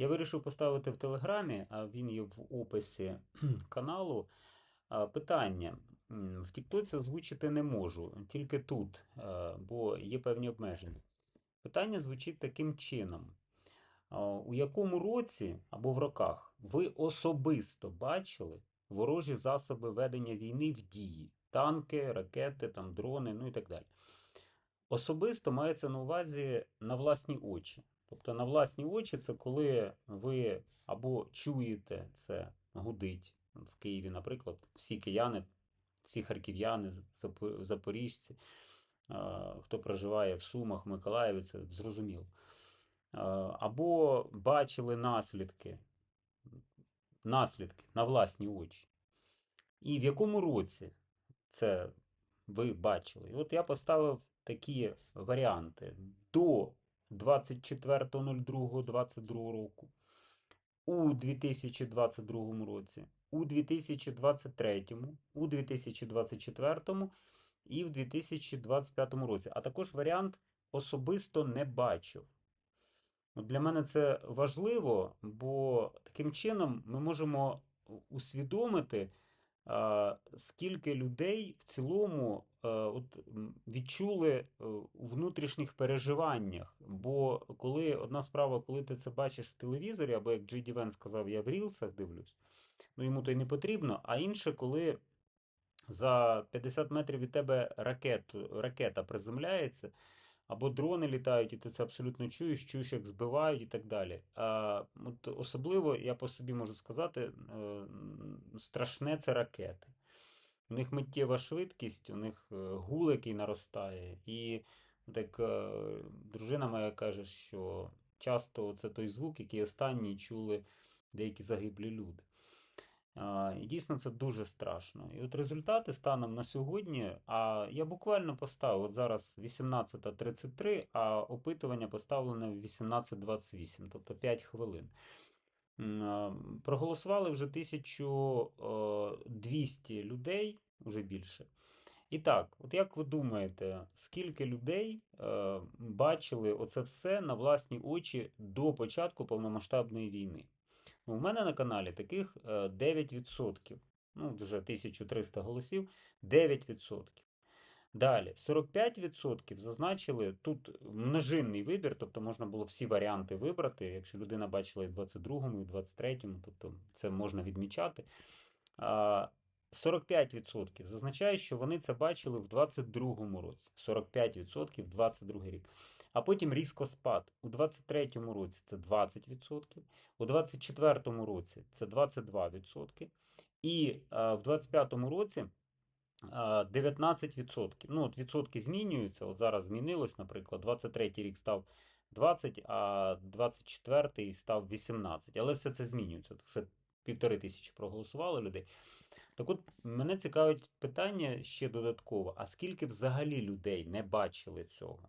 Я вирішив поставити в Телеграмі, а він є в описі каналу. Питання. В Тіктоці озвучити не можу, тільки тут, е, бо є певні обмеження. Питання звучить таким чином: у якому році або в роках ви особисто бачили ворожі засоби ведення війни в дії? Танки, ракети, там, дрони, ну і так далі. Особисто мається на увазі на власні очі. Тобто на власні очі це коли ви або чуєте це гудить в Києві, наприклад, всі кияни, всі харків'яни, запоріжці, хто проживає в Сумах, Миколаєві, це зрозуміло. Або бачили наслідки, наслідки на власні очі. І в якому році це ви бачили? І от я поставив такі варіанти до 24.02.22 року, у 2022 році, у 2023, у 2024 і в 2025 році. А також варіант особисто не бачив. Для мене це важливо, бо таким чином ми можемо усвідомити, а, скільки людей в цілому е, от, відчули е, у внутрішніх переживаннях. Бо коли одна справа, коли ти це бачиш в телевізорі, або як Джей Ді Вен сказав, я в рілсах дивлюсь, ну йому то й не потрібно, а інше, коли за 50 метрів від тебе ракету, ракета приземляється, або дрони літають, і ти це абсолютно чуєш, чуєш, як збивають і так далі. А, от особливо, я по собі можу сказати, е, страшне це ракети. У них миттєва швидкість, у них е, гул, який наростає. І так е, дружина моя каже, що часто це той звук, який останній чули деякі загиблі люди. І дійсно це дуже страшно. І от результати станом на сьогодні, а я буквально поставив, от зараз 18.33, а опитування поставлене в 18.28, тобто 5 хвилин. Проголосували вже 1200 людей, вже більше. І так, от як ви думаєте, скільки людей е, бачили оце все на власні очі до початку повномасштабної війни? Ну, у мене на каналі таких е, 9%. Ну, вже 1300 голосів, 9%. Далі, 45% зазначили тут множинний вибір, тобто можна було всі варіанти вибрати. Якщо людина бачила і в 22-му, і в 23-му, тобто це можна відмічати. А, 45% зазначають, що вони це бачили в 22-му році. 45% в 22 рік. А потім різко спад. У 23-му році це 20%, у 24-му році це 22%, і а, в 25-му році а, 19%. Ну, от відсотки змінюються. От зараз змінилось, наприклад, 23-й рік став 20, а 24-й став 18. Але все це змінюється. Тому що півтори тисячі проголосували людей. Так от мене цікавить питання ще додатково: а скільки взагалі людей не бачили цього?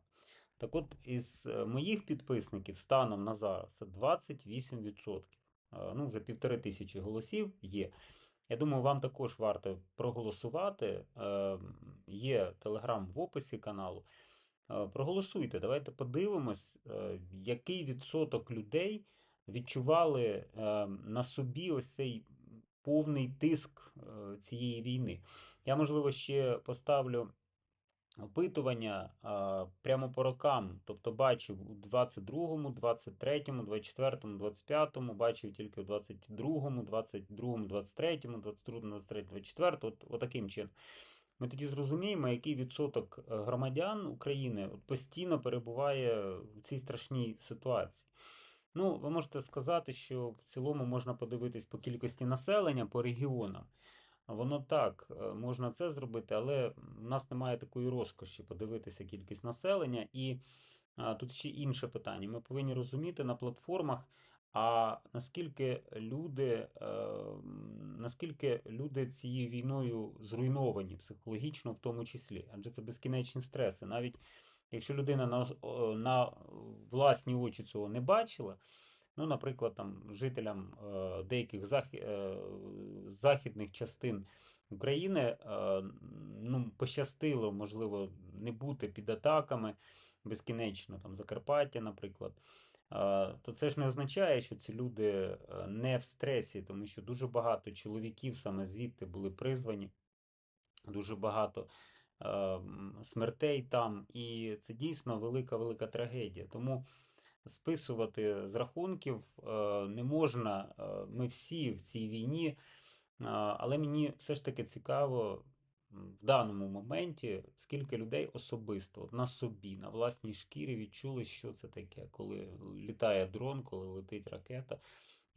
Так от, із е, моїх підписників станом на зараз це 28%. Е, Ну, вже півтори тисячі голосів є. Я думаю, вам також варто проголосувати. Е, Є телеграм в описі каналу. Проголосуйте, давайте подивимось, який відсоток людей відчували на собі ось цей повний тиск е, цієї війни. Я, можливо, ще поставлю опитування прямо по рокам. Тобто бачив у 22-му, 23-му, 24-му, 25-му, бачив тільки у 22-му, 22-му, 23-му, 22-му, 23-му, 24-му, от, отаким чином. Ми тоді зрозуміємо, який відсоток е, громадян України постійно перебуває в цій страшній ситуації. Ну, ви можете сказати, що в цілому можна подивитись по кількості населення по регіонам. Воно так, е, можна це зробити, але в нас немає такої розкоші подивитися кількість населення. І а, тут ще інше питання. Ми повинні розуміти на платформах, а наскільки люди, е, наскільки люди цією війною зруйновані психологічно, в тому числі, адже це безкінечні стреси. Навіть якщо людина на, на власні очі цього не бачила. Ну, наприклад, там жителям е, деяких е, західних частин України е, ну, пощастило, можливо, не бути під атаками безкінечно, там Закарпаття, наприклад. то це ж не означає, що ці люди не в стресі, тому що дуже багато чоловіків саме звідти були призвані, дуже багато смертей там, і це дійсно велика велика трагедія. Тому списувати з рахунків е, не можна. е, Ми всі в цій війні, але мені все ж таки цікаво в даному моменті, скільки людей особисто на собі, на власній шкірі відчули, що це таке, коли літає дрон, коли летить ракета.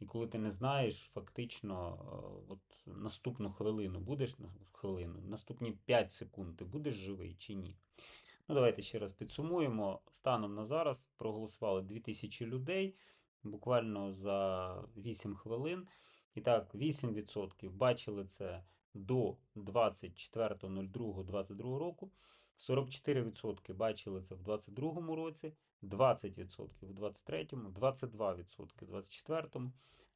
І коли ти не знаєш, фактично, е, от наступну хвилину будеш хвилину, наступні 5 секунд ти будеш живий чи ні. Ну, давайте ще раз підсумуємо. Станом на зараз проголосували 2000 людей буквально за 8 хвилин. І так, 8% бачили це до 24.02.22 року. 44% бачили це в 2022 році, 20% у 2023, 22% у 2024,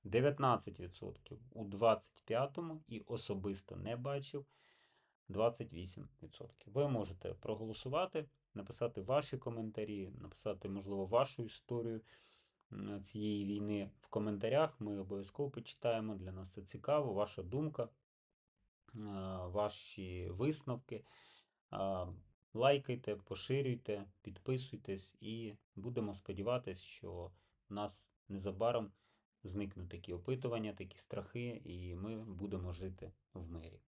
19% у 2025 і особисто не бачив 28%. Ви можете проголосувати, написати ваші коментарі, написати, можливо, вашу історію цієї війни в коментарях. Ми обов'язково почитаємо. Для нас це цікаво, ваша думка, ваші висновки. Лайкайте, поширюйте, підписуйтесь і будемо сподіватися, що в нас незабаром зникнуть такі опитування, такі страхи, і ми будемо жити в мирі.